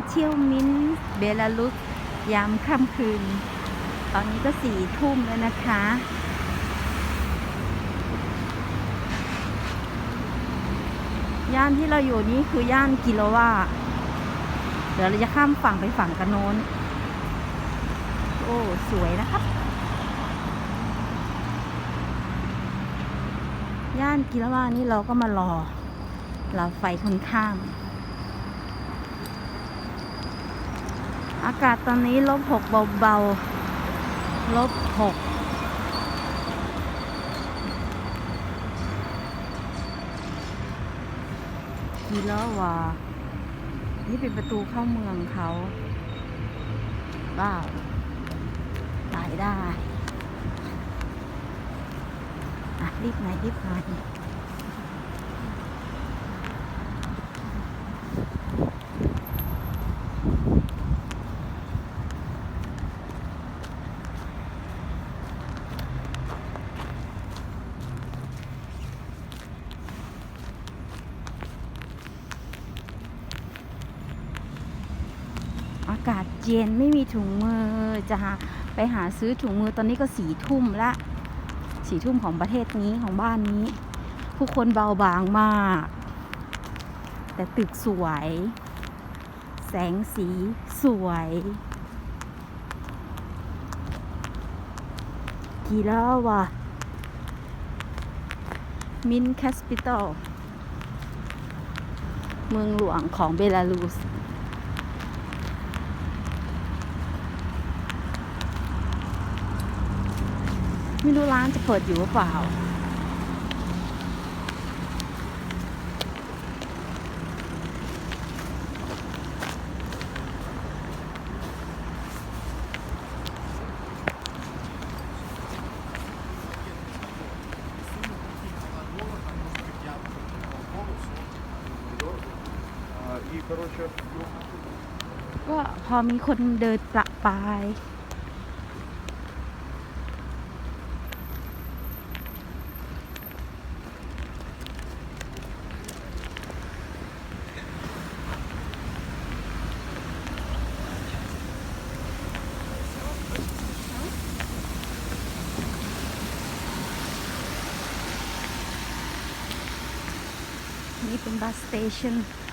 มาเที่ยวมินเบลารุสยามค่ำคืน ตอนนี้ก็สี่ทุ่มแล้วนะคะย่านที่เราอยู่นี้คือย่านกิโลวาเดี๋ยวเราจะข้ามฝั่งไปฝั่งกันโน้น โอ้ สวยนะครับ ย่านกิโลวานี่เราก็มารอรอไฟคนข้าม อากาศตอนนี้ลบหกเบาๆ ลบหกกีแล้ววะนี่เป็นประตูเข้าเมืองเขาว้าตายได้อะรีบหน่อยรีบมาอากาศเย็นไม่มีถุงมือจะหาไปหาซื้อถุงมือตอนนี้ก็สี่ทุ่มละสี่ทุ่มของประเทศนี้ของบ้านนี้ ผู้คนเบาบางมาก แต่ตึกสวย แสงสีสวย กีฬาวะมินแคสปิตอลเมืองหลวงของเบลารุส ไม่รู้ร้านจะเปิดอยู่หรือเปล่า А, И, короче, ก็พอมีคนเดินประปราย นี่เป็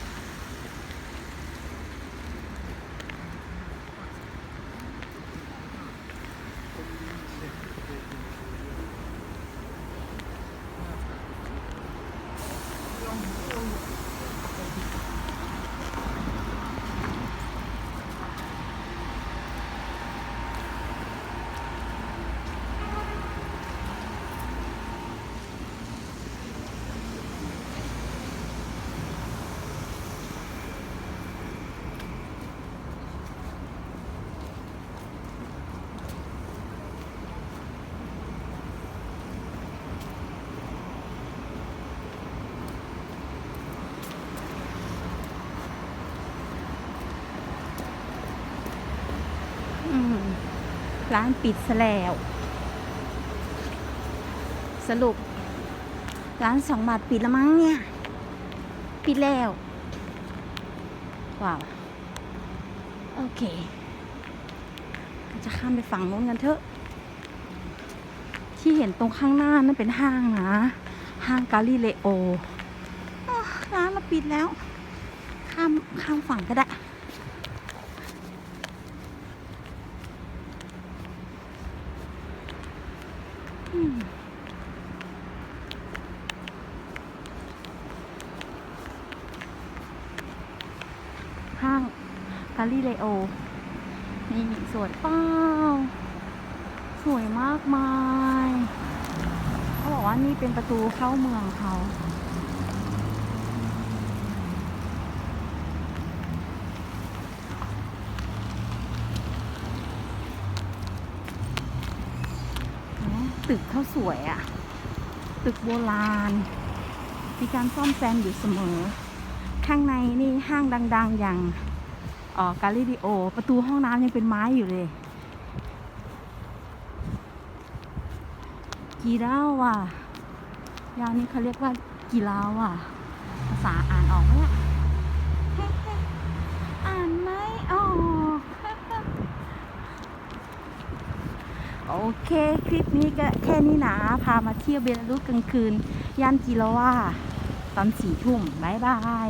ร้านปิดซะแล้ว สรุป ร้านสองบาทปิดแล้วมั้งเนี่ย ปิดแล้ว ว้าว โอเค จะข้ามไปฝั่งโน้นกันเถอะ ที่เห็นตรงข้างหน้านั่นเป็นห้างนะ ห้างกาลิเลโอร้านเราปิดแล้ว ข้ามข้ามฝั่งก็ได้ ห้างกาลิเลโอ นี่สวยเป้าสวยมากมาย เขาบอกว่านี่เป็นประตูเข้าเมืองเขา ตึกเขาสวยอะตึกโบราณ มีการซ่อมแซมอยู่เสมอ ข้างในนี่ห้างดัง ๆ อย่างออกาลิดิโอ ประตูห้องน้ำยังเป็นไม้อยู่เลยกีฬาว่ะยานนี้เขาเรียกว่ากีฬาว่ะภาษาอ่านออกไหมอะอ่านไม่ออก โอเค คลิปนี้ก็แค่นี้นะ พามาเที่ยวเบลารุสกลางคืน ย่านจิโรว่าตอนสี่ทุ่มบายบาย